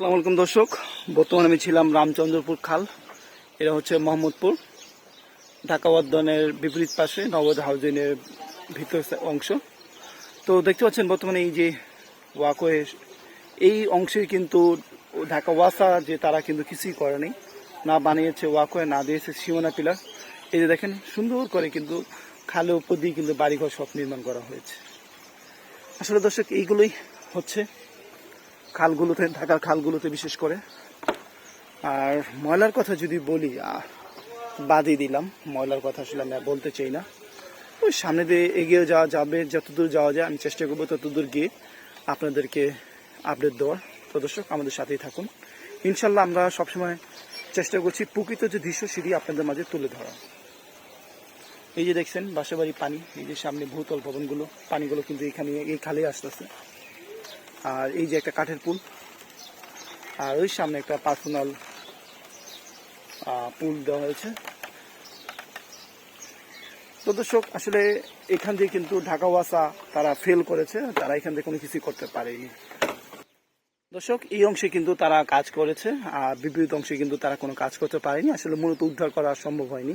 আসসালামু আলাইকুম দর্শক। বর্তমানে আমি ছিলাম রামচন্দ্রপুর খাল। এটা হচ্ছে মোহাম্মদপুর, ঢাকা উদ্যানের বিপরীত পাশে নবদ হাউজিংয়ের ভিতর অংশ। তো দেখতে পাচ্ছেন বর্তমানে এই যে ওয়াকওয়ে, এই অংশে কিন্তু ঢাকা ওয়াসা যে তারা কিন্তু কিছুই করেনি না বানিয়েছে ওয়াকওয়ে, না দিয়েছে সীমানা পিলার। এই যে দেখেন, সুন্দর করে কিন্তু খালের উপর দিয়ে কিন্তু বাড়িঘর সব নির্মাণ করা হয়েছে। আসলে দর্শক, এইগুলোই হচ্ছে খালগুলোতে, ঢাকার খালগুলোতে বিশেষ করে। আর ময়লার কথা যদি বলি বাদই দিলাম। ময়লার কথা আসলে আমি বলতে চাই না। ওই সামনে দিয়ে এগিয়ে যাওয়া যাবে, যতদূর যাওয়া যায়, আমি চেষ্টা করব ততদূর গিয়ে আপনাদেরকে আপডেট দেওয়ার। তো দর্শক, আমাদের সাথেই থাকুন। ইনশাল্লাহ আমরা সবসময় চেষ্টা করছি প্রকৃত যে দৃশ্য, সেটি আপনাদের মাঝে তুলে ধরা এই যে দেখছেন বাসাবাড়ি পানি, এই যে সামনে ভূতল ভবনগুলো, পানিগুলো কিন্তু এখানে, এই খালে আসতেছে। আর এই যে একটা কাঠের পুল। আর ওই সামনে একটা পার্সোনাল পুল দেওয়া হয়েছে। তো দর্শক, আসলে এখান দিয়ে কিন্তু ঢাকা ওয়াসা তারা ফেল করেছে। তারা এখান থেকে কোনো কিছুই করতে পারেনি। দর্শক, এই অংশে কিন্তু তারা কাজ করেছে। আর বিপরীত অংশে কিন্তু তারা কোনো কাজ করতে পারেনি। আসলে মূলত উদ্ধার করা সম্ভব হয়নি।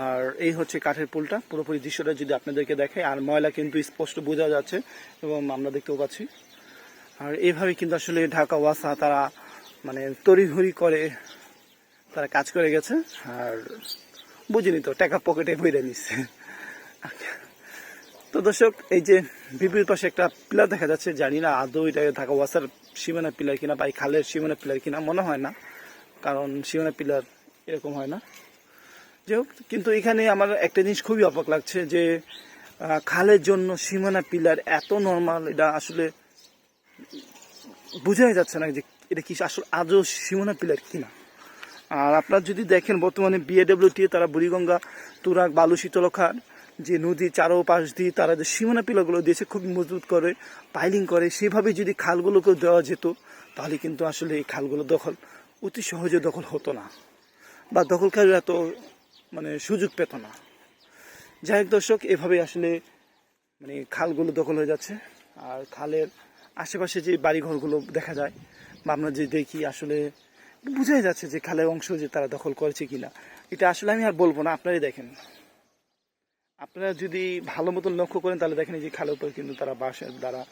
আর এই হচ্ছে কাঠের পুলটা। পুরোপুরি দৃশ্যটা যদি আপনাদেরকে দেখে আর ময়লা কিন্তু স্পষ্ট বোঝা যাচ্ছে এবং আমরা দেখতেও পাচ্ছি। আর এইভাবে কিন্তু আসলে ঢাকা, ওয়াসা তারা মানে তড়িঘড়ি করে তারা কাজ করে গেছে। আর বুঝিনি তো, টাকা পকেটে বইরে নিচ্ছে তো দর্শক, এই যে বিপরীত পাশে একটা পিলার দেখা যাচ্ছে, জানি না আদৌ এটা ঢাকা, ওয়াসার সীমানা পিলার কিনা বা এই খালের সীমানা পিলার কিনা, মনে হয় না। কারণ সীমানা পিলার এরকম হয় না। যাই হোক, কিন্তু এখানে আমার একটা জিনিস খুবই অবাক লাগছে যে খালের জন্য সীমানা পিলার এত নর্মাল এটা আসলে বোঝাই যাচ্ছে না যে এটা কি আসলে আজও সীমানা পিলার কিনা। আর আপনারা যদি দেখেন বর্তমানে বিএডব্লিউটি তারা বুড়িগঙ্গা, তুরাগ, বালু শীতলখার যে নদী চারো পাশ দিয়ে তারা যে সীমানা পিলারগুলো দিয়েছে খুব মজবুত করে পাইলিং করে, সেভাবে যদি খালগুলোকে দেওয়া যেত, তাহলে কিন্তু আসলে এই খালগুলো দখল, অতি সহজে দখল হতো না। বা দখলকারীরা এত মানে সুযোগ পেত না। যাই হোক দর্শক এভাবে আসলে মানে খালগুলো দখল হয়ে যাচ্ছে। আর খালের আশেপাশে যে বাড়িঘরগুলো দেখা যায়, বা আমরা যে দেখি আসলে বোঝাই যাচ্ছে যে খালের অংশ যে তারা দখল করেছে কিনা। এটা আসলে আমি আর বলব না, আপনারাই দেখেন। আপনারা যদি ভালো মতন লক্ষ্য করেন, তাহলে দেখেন যে খালের উপর কিন্তু তারা বাঁশের দ্বারা,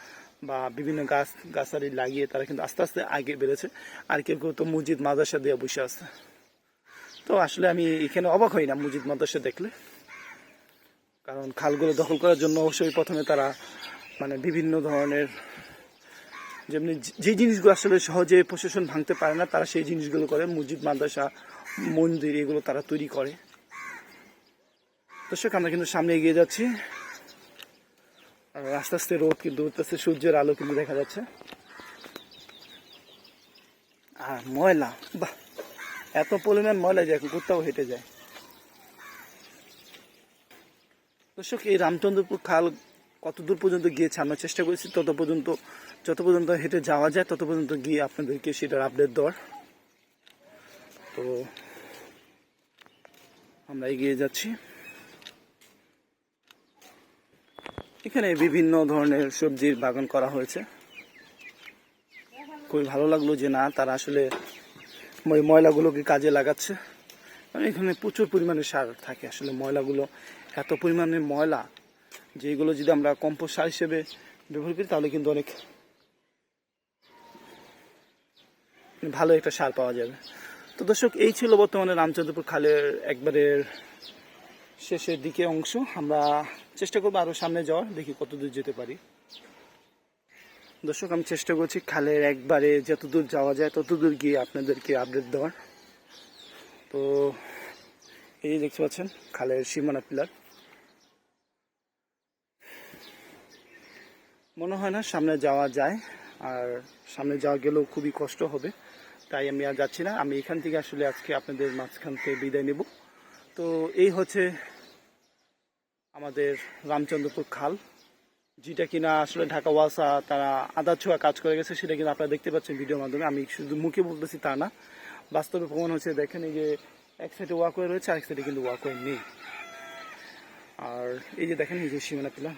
বা বিভিন্ন গাছ, গাছালি লাগিয়ে তারা কিন্তু আস্তে আস্তে আগে বেড়েছে। আর কেউ কেউ তো মসজিদ, মাদ্রাসা দিয়ে বসে আছে। তো আসলে আমি এখানে অবাক হই না মসজিদ, মাদ্রাসা দেখলে। কারণ খালগুলো দখল করার জন্য অবশ্যই প্রথমে তারা মানে বিভিন্ন ধরনের যেমনি যে জিনিসগুলো আসলে সহজে প্রশাসন ভাঙতে পারে না, তারা সেই জিনিসগুলো করে, মসজিদ, মাদ্রাসা, মন্দির, এগুলো তারা তৈরি করে। দর্শক, আমরা কিন্তু সামনে এগিয়ে যাচ্ছি। আর আস্তে আস্তে রোদ কিন্তু উঠতেছে, সূর্যের আলো কিন্তু দেখা যাচ্ছে। আর ময়লা, বাহ! এত পরিমাণ ময়লা যায় কোথাও হেঁটে যায়। দর্শক, এই রামচন্দ্রপুর খাল কত দূর পর্যন্ত গিয়েছে আমরা চেষ্টা করেছি, তত পর্যন্ত, যত পর্যন্ত হেঁটে যাওয়া যায়, তত পর্যন্ত গিয়ে আপনাদেরকে সেটার আপডেট দেওয়ার। তো আমরা এগিয়ে যাচ্ছি। এখানে বিভিন্ন ধরনের সবজির বাগান করা হয়েছে। খুবই ভালো লাগল যে না, তারা আসলে ওই ময়লাগুলোকে কাজে লাগাচ্ছে। এখানে প্রচুর পরিমাণে সার থাকে আসলে ময়লাগুলো। এত পরিমাণে ময়লা যে এগুলো যদি আমরা কম্পোস্ট সার হিসেবে ব্যবহার করি, তাহলে কিন্তু অনেক ভালো একটা সার পাওয়া যাবে। তো দর্শক, এই ছিল বর্তমানে রামচন্দ্রপুর খালের একবারের শেষের দিকে অংশ। আমরা চেষ্টা করব আরও সামনে যাওয়ার, দেখি কত দূর যেতে পারি। দর্শক, আমি চেষ্টা করছি খালের একবারে যতদূর যাওয়া যায়, ততদূর গিয়ে আপনাদেরকে আপডেট দেওয়ার। তো এই দেখতে পাচ্ছেন, খালের সীমানা পিলার মনে হয় না সামনে যাওয়া যায়, আর সামনে যাওয়া গেলেও খুবই কষ্ট হবে, তাই আমি আর যাচ্ছি না। আমি এখান থেকে আসলে আজকে আপনাদের মাঝখান থেকে বিদায় নেব। তো এই হচ্ছে আমাদের রামচন্দ্রপুর খাল, যেটা কিনা আসলে ঢাকা ওয়াসা তারা আধা ছোঁয়া কাজ করে গেছে, সেটা কিন্তু আপনারা দেখতে পাচ্ছেন ভিডিওর মাধ্যমে। আমি শুধু মুখে বলতেছি তা না, বাস্তবে প্রমাণ হচ্ছে দেখেন এই যে এক সাইডে ওয়াকওয়ে রয়েছে, আরেক সাইডে কিন্তু ওয়াকওয়ে নেই আর এই যে দেখেন এই যে সীমানা পিলার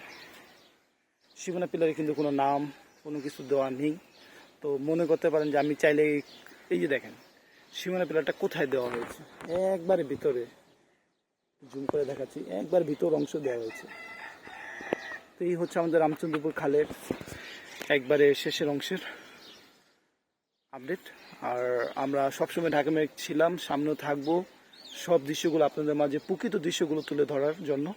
সীমানা পিলারে কিন্তু কোনো নাম, কোনো কিছু দেওয়া নেই। তো মনে করতে পারেন যে আমি চাইলে এই- যে দেখেন সীমানা পিলারটা কোথায় দেওয়া হয়েছে? একবারে ভিতরে জুম করে দেখাচ্ছি, একবার ভিতর অংশ দেওয়া হয়েছে। তো এই হচ্ছে আমাদের রামচন্দ্রপুর খালের একবারে শেষের অংশের আপডেট। আর আমরা সবসময় ঢাকা মেঘ ছিলাম, সামনেও থাকব। সব দৃশ্যগুলো আপনাদের মাঝে, প্রকৃত দৃশ্যগুলো তুলে ধরার জন্য।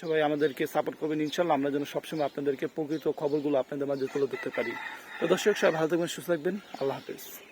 সবাই আমাদেরকে সাপোর্ট করবেন। ইনশাল্লাহ আমরা যেন সবসময় আপনাদেরকে প্রকৃত খবরগুলো আপনাদের মাঝে তুলে ধরতে পারি। তো দর্শক, সবাই ভালো থাকবেন, সুস্থ থাকবেন। আল্লাহ হাফিজ।